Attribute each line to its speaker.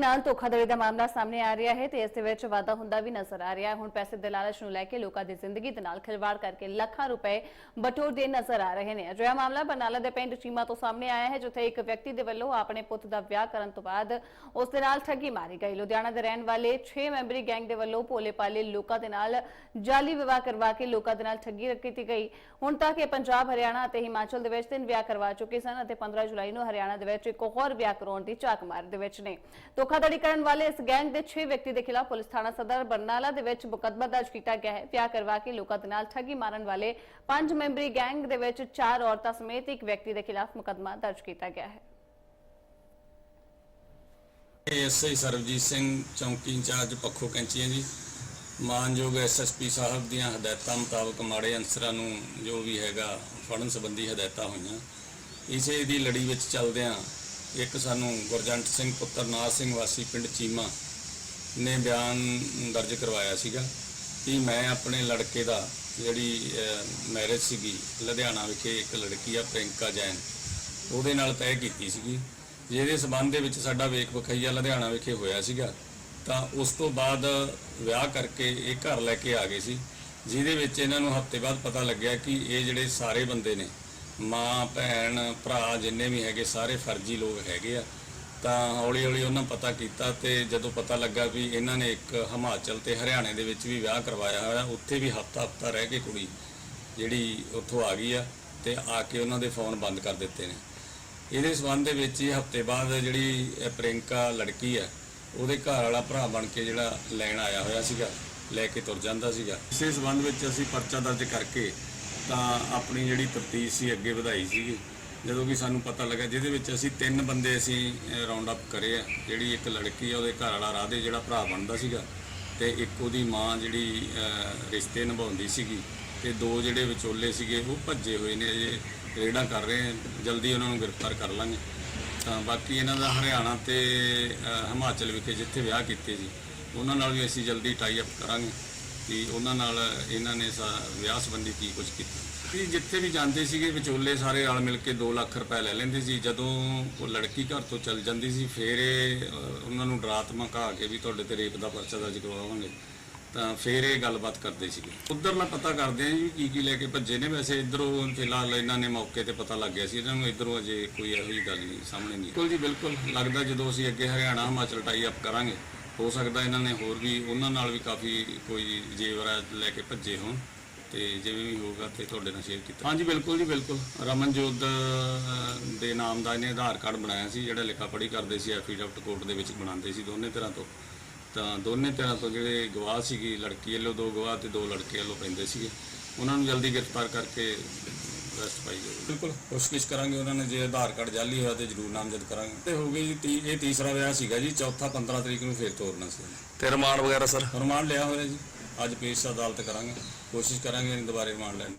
Speaker 1: ਨਾਲ ਧੋਖਾਧੜੀ ਦਾ ਮਾਮਲਾ ਸਾਹਮਣੇ ਆ ਰਿਹਾ ਹੈ ਤੇ ਇਸ ਦੇ ਵਿੱਚ ਵਾਧਾ ਹੁੰਦਾ ਵੀ ਨਜ਼ਰ ਆ ਰਿਹਾ ਹੈ। ਹੁਣ ਪੈਸੇ ਦੇ ਨੂੰ ਲੈ ਕੇ ਲੋਕਾਂ ਦੀ ਜ਼ਿੰਦਗੀ ਦੇ ਨਾਲ ਖਿਲਵਾੜ ਕਰਕੇ ਲੱਖਾਂ ਰੁਪਏ ਬਟੋਰਦੇ ਨਜ਼ਰ ਆ ਰਹੇ ਨੇ। ਅਜਿਹਾ ਮਾਮਲਾ ਬਰਨਾਲਾ ਦੇ ਪਿੰਡ ਚੀਮਾ ਤੋਂ ਸਾਹਮਣੇ ਆਇਆ ਹੈ, ਜਿੱਥੇ ਇੱਕ ਵਿਅਕਤੀ ਦੇ ਵੱਲੋਂ ਆਪਣੇ ਪੁੱਤ ਦਾ ਵਿਆਹ ਕਰਨ ਤੋਂ ਬਾਅਦ ਉਸ ਦੇ ਨਾਲ ਠੱਗੀ ਮਾਰੀ ਗਈ। ਲੁਧਿਆਣਾ ਦੇ ਰਹਿਣ ਵਾਲੇ 6 ਮੈਂਬਰੀ ਗੈਂਗ ਦੇ ਵੱਲੋਂ ਭੋਲੇ ਪਾਲੇ ਲੋਕਾਂ ਦੇ ਨਾਲ ਜਾਲੀ ਵਿਵਾਹ ਕਰਵਾ ਕੇ ਲੋਕਾਂ ਦੇ ਨਾਲ ਠੱਗੀ ਕੀਤੀ ਗਈ। ਹੁਣ ਤੱਕ ਇਹ ਪੰਜਾਬ, ਹਰਿਆਣਾ ਅਤੇ ਹਿਮਾਚਲ ਦੇ ਵਿੱਚ ਤਿੰਨ ਵਿਆਹ ਕਰਵਾ ਚੁੱਕੇ ਸਨ ਅਤੇ 15 ਜੁਲਾਈ ਨੂੰ ਹਰਿਆਣਾ ਦੇ ਵਿੱਚ ਇੱਕ ਹੋਰ ਵਿਆਹ ਕਰਾਉਣ ਦੀ ਝਾਕ ਮਾਰ ਦੇ ਵਿੱਚ ਨੇ। ਧੋਖਾਧੜੀ ਕਰਨ ਵਾਲੇ ਇਸ ਗੈਂਗ ਦੇ 6 ਵਿਅਕਤੀ ਦੇ ਖਿਲਾਫ ਪੁਲਿਸ ਥਾਣਾ ਸਦਰ ਬਰਨਾਲਾ ਦੇ ਵਿੱਚ ਮੁਕੱਦਮਾ ਦਰਜ ਕੀਤਾ ਗਿਆ ਹੈ। ਵਿਆਹ ਕਰਵਾ ਕੇ ਲੋਕਾਂ ਦੇ ਨਾਲ ਠੱਗੀ ਮਾਰਨ ਵਾਲੇ ਪੰਜ ਮੈਂਬਰੀ ਗੈਂਗ ਦੇ ਵਿੱਚ ਚਾਰ ਔਰਤਾਂ ਸਮੇਤ ਇੱਕ ਵਿਅਕਤੀ ਦੇ ਖਿਲਾਫ ਮੁਕੱਦਮਾ ਦਰਜ ਕੀਤਾ ਗਿਆ ਹੈ।
Speaker 2: ਐਸਆਈ ਸਰਬਜੀਤ ਸਿੰਘ ਚੌਂਕੀ ਇੰਚਾਰਜ ਪੱਖੋ ਕੈਂਚੀਆਂ ਜੀ। ਮਾਨਯੋਗ ਐਸਐਸਪੀ ਸਾਹਿਬ ਦੀਆਂ ਹਦਾਇਤਾਂ ਮੁਤਾਬਕ ਮਾੜੇ ਅਨਸਰਾਂ ਨੂੰ ਜੋ ਵੀ ਹੈਗਾ ਫੜਨ ਸੰਬੰਧੀ ਹਦਾਇਤਾਂ ਹੋਈਆਂ। ਇਸੇ ਦੀ ਲੜੀ ਵਿੱਚ ਚੱਲਦਿਆਂ ਇੱਕ ਸਾਨੂੰ ਗੁਰਜੰਟ ਸਿੰਘ ਪੁੱਤਰ ਨਾਜ ਸਿੰਘ ਵਾਸੀ ਪਿੰਡ ਚੀਮਾ ਨੇ ਬਿਆਨ ਦਰਜ ਕਰਵਾਇਆ ਸੀਗਾ ਕਿ ਮੈਂ ਆਪਣੇ ਲੜਕੇ ਦਾ ਜਿਹੜੀ ਮੈਰਿਜ ਸੀਗੀ, ਲੁਧਿਆਣਾ ਵਿਖੇ ਇੱਕ ਲੜਕੀ ਆ ਪ੍ਰਿੰਕਾ ਜੈਨ, ਉਹਦੇ ਨਾਲ ਤੈਅ ਕੀਤੀ ਸੀਗੀ। ਜਿਹਦੇ ਸਬੰਧ ਦੇ ਵਿੱਚ ਸਾਡਾ ਵੇਖ ਵਖਈਆ ਲੁਧਿਆਣਾ ਵਿਖੇ ਹੋਇਆ ਸੀਗਾ। ਤਾਂ ਉਸ ਤੋਂ ਬਾਅਦ ਵਿਆਹ ਕਰਕੇ ਇਹ ਘਰ ਲੈ ਕੇ ਆ ਗਏ ਸੀ, ਜਿਹਦੇ ਵਿੱਚ ਇਹਨਾਂ ਨੂੰ ਹਫ਼ਤੇ ਬਾਅਦ ਪਤਾ ਲੱਗਿਆ ਕਿ ਇਹ ਜਿਹੜੇ ਸਾਰੇ ਬੰਦੇ ਨੇ ਮਾਂ, ਭੈਣ, ਭਰਾ ਜਿੰਨੇ ਵੀ ਹੈਗੇ, ਸਾਰੇ ਫਰਜ਼ੀ ਲੋਕ ਹੈਗੇ ਆ। ਤਾਂ ਹੌਲੀ ਹੌਲੀ ਉਹਨਾਂ ਪਤਾ ਕੀਤਾ ਤੇ ਜਦੋਂ ਪਤਾ ਲੱਗਾ ਵੀ ਇਹਨਾਂ ਨੇ ਇੱਕ ਹਿਮਾਚਲ ਤੇ ਹਰਿਆਣੇ ਦੇ ਵਿੱਚ ਵੀ ਵਿਆਹ ਕਰਵਾਇਆ ਹੋਇਆ, ਉੱਥੇ ਵੀ ਹਫ਼ਤਾ ਹਫ਼ਤਾ ਰਹਿ ਕੇ ਕੁੜੀ ਜਿਹੜੀ ਉੱਥੋਂ ਆ ਗਈ ਆ ਤੇ ਆ ਕੇ ਉਹਨਾਂ ਦੇ ਫੋਨ ਬੰਦ ਕਰ ਦਿੱਤੇ ਨੇ। ਇਹਦੇ ਸਬੰਧ ਦੇ ਵਿੱਚ ਹੀ ਹਫ਼ਤੇ ਬਾਅਦ ਜਿਹੜੀ ਇਹ ਪ੍ਰਿੰਕਾ ਲੜਕੀ ਆ, ਉਹਦੇ ਘਰ ਵਾਲਾ ਭਰਾ ਬਣ ਕੇ ਜਿਹੜਾ ਲੈਣ ਆਇਆ ਹੋਇਆ ਸੀਗਾ, ਲੈ ਕੇ ਤੁਰ ਜਾਂਦਾ ਸੀਗਾ। ਇਸੇ ਸਬੰਧ ਵਿੱਚ ਅਸੀਂ ਪਰਚਾ ਦਰਜ ਕਰਕੇ ਤਾਂ ਆਪਣੀ ਜਿਹੜੀ ਤਫਤੀਸ਼ ਸੀ, ਅੱਗੇ ਵਧਾਈ ਸੀਗੀ। ਜਦੋਂ ਕਿ ਸਾਨੂੰ ਪਤਾ ਲੱਗਾ, ਜਿਹਦੇ ਵਿੱਚ ਅਸੀਂ ਤਿੰਨ ਬੰਦੇ ਅਸੀਂ ਰਾਉਂਡ ਅਪ ਕਰੇ ਆ। ਜਿਹੜੀ ਇੱਕ ਲੜਕੀ ਆ, ਉਹਦੇ ਘਰ ਵਾਲਾ ਰਾਧੇ ਜਿਹੜਾ ਭਰਾ ਬਣਦਾ ਸੀਗਾ ਤੇ ਇੱਕ ਉਹਦੀ ਮਾਂ ਜਿਹੜੀ ਰਿਸ਼ਤੇ ਨਿਭਾਉਂਦੀ ਸੀਗੀ ਤੇ ਦੋ ਜਿਹੜੇ ਵਿਚੋਲੇ ਸੀਗੇ, ਉਹ ਭੱਜੇ ਹੋਏ ਨੇ। ਅਜੇ ਰੇਡਾਂ ਕਰ ਰਹੇ ਆ, ਜਲਦੀ ਉਹਨਾਂ ਨੂੰ ਗ੍ਰਿਫਤਾਰ ਕਰ ਲਾਂਗੇ। ਤਾਂ ਬਾਕੀ ਇਹਨਾਂ ਦਾ ਹਰਿਆਣਾ ਤੇ ਹਿਮਾਚਲ ਵਿਖੇ ਜਿੱਥੇ ਵਿਆਹ ਕੀਤੇ ਸੀ, ਉਹਨਾਂ ਨਾਲ ਵੀ ਅਸੀਂ ਜਲਦੀ ਟਾਈ ਅਪ ਕਰਾਂਗੇ। ਕਿ ਉਹਨਾਂ ਨਾਲ ਇਹਨਾਂ ਨੇ ਸਾ- ਵਿਆਹ ਸੰਬੰਧੀ ਕੀ ਕੁਝ ਕੀਤਾ। ਕਿ ਜਿੱਥੇ ਵੀ ਜਾਂਦੇ ਸੀਗੇ ਵਿਚੋਲੇ ਸਾਰੇ ਰਲ ਮਿਲ ਕੇ 2 ਲੱਖ ਰੁਪਏ ਲੈ ਲੈਂਦੇ ਸੀ। ਜਦੋਂ ਉਹ ਲੜਕੀ ਘਰ ਤੋਂ ਚਲ ਜਾਂਦੀ ਸੀ ਫਿਰ ਇਹ ਉਹਨਾਂ ਨੂੰ ਡਰਾ ਧਮਕਾ ਕੇ ਵੀ ਤੁਹਾਡੇ ਤੇ ਰੇਪ ਦਾ ਪਰਚਾ ਦਰਜ ਕਰਵਾਵਾਂਗੇ। ਤਾਂ ਫਿਰ ਇਹ ਗੱਲਬਾਤ ਕਰਦੇ ਸੀਗੇ। ਉਧਰਲਾ ਪਤਾ ਕਰਦੇ ਆ ਜੀ ਕੀ ਕੀ ਲੈ ਕੇ ਭੱਜੇ ਨੇ। ਵੈਸੇ ਇਧਰੋਂ ਫਿਲਹਾਲ ਇਹਨਾਂ ਨੇ ਮੌਕੇ ਤੇ ਪਤਾ ਲੱਗ ਗਿਆ ਸੀ। ਇਹਨਾਂ ਨੂੰ ਇਧਰੋਂ ਅਜੇ ਕੋਈ ਇਹੋ ਜਿਹੀ ਗੱਲ ਨਹੀਂ ਸਾਹਮਣੇ ਨਹੀਂ ਬਿਲਕੁਲ ਜੀ ਬਿਲਕੁਲ। ਲੱਗਦਾ ਜਦੋਂ ਅਸੀਂ ਅੱਗੇ ਹਰਿਆਣਾ ਹਿਮਾਚਲ ਟਾਈ ਅਪ ਕਰਾਂਗੇ ਹੋ ਸਕਦਾ ਇਹਨਾਂ ਨੇ ਹੋਰ ਵੀ, ਉਹਨਾਂ ਨਾਲ ਵੀ ਕਾਫੀ ਕੋਈ ਜੇਵਰਾਤ ਲੈ ਕੇ ਭੱਜੇ ਹੋਣ ਤੇ ਜਿਵੇਂ ਵੀ ਹੋਊਗਾ ਤੇ ਤੁਹਾਡੇ ਨਾਲ ਸ਼ੇਅਰ ਕੀਤਾ। ਹਾਂਜੀ, ਬਿਲਕੁਲ ਜੀ, ਬਿਲਕੁਲ। ਰਮਨਜੋਤ ਦੇ ਨਾਮ ਦਾ ਇਹਨੇ ਆਧਾਰ ਕਾਰਡ ਬਣਾਇਆ ਸੀ, ਜਿਹੜਾ ਲਿਖਾ ਪੜ੍ਹੀ ਕਰਦੇ ਸੀ ਐਫੀਡੈਵਿਟ ਕੋਰਟ ਦੇ ਵਿੱਚ ਬਣਾਉਂਦੇ ਸੀ ਦੋਨੇ ਤਰ੍ਹਾਂ ਤੋਂ। ਤਾਂ ਦੋਨੇ ਤਰ੍ਹਾਂ ਤੋਂ ਜਿਹੜੇ ਗਵਾਹ ਸੀਗੀ, ਲੜਕੀ ਵੱਲੋਂ ਦੋ ਗਵਾਹ ਤੇ ਦੋ ਲੜਕੇ ਵੱਲੋਂ ਪੈਂਦੇ ਸੀਗੇ। ਉਹਨਾਂ ਨੂੰ ਜਲਦੀ ਗ੍ਰਿਫਤਾਰ ਕਰਕੇ ਅਰੈਸਟ ਪਾਈ ਜਾਊਗੀ ਬਿਲਕੁਲ ਕੋਸ਼ਿਸ਼ ਕਰਾਂਗੇ ਉਹਨਾਂ ਨੇ ਜੇ ਆਧਾਰ ਕਾਰਡ ਜਾਲੀ ਹੋਇਆ ਤੇ ਜ਼ਰੂਰ ਨਾਮਜ਼ਦ ਕਰਾਂਗੇ। ਤੇ ਹੋ ਗਈ ਜੀ ਤੀ- ਇਹ ਤੀਸਰਾ ਵਿਆਹ ਸੀਗਾ ਜੀ ਚੌਥਾ 15 ਤਰੀਕ ਨੂੰ ਫੇਰ ਤੋਰਨਾ ਸੀ।
Speaker 3: ਤੇ ਰਿਮਾਂਡ ਵਗੈਰਾ ਸਰ?
Speaker 2: ਰਿਮਾਂਡ ਲਿਆ ਹੋਇਆ ਜੀ। ਅੱਜ ਪੇਸ਼ ਅਦਾਲਤ ਕਰਾਂਗੇ। ਕੋਸ਼ਿਸ਼ ਕਰਾਂਗੇ ਦੁਬਾਰੇ ਰਿਮਾਂਡ ਲੈਣ ਦੀ।